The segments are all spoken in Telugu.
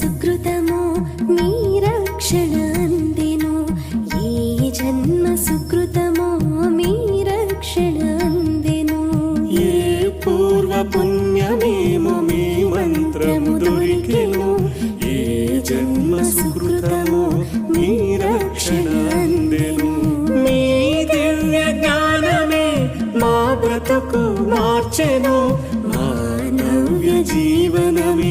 సుకృతమో మీ రక్షణ అందెను. ఏ జన్మ సుకృతమో మీ రక్షణ అందెను. ఏ పూర్వ పుణ్యమేమో మీ మంత్రము దొరికెను. ఏ జన్మ సుకృతము మీ రక్షణ అందెను. మీ దివ్య జ్ఞానమే మా బ్రతుకు మార్చెను. మానవ్య జీవనమే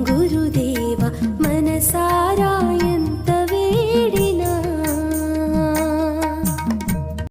గురుదేవ మనసారాయ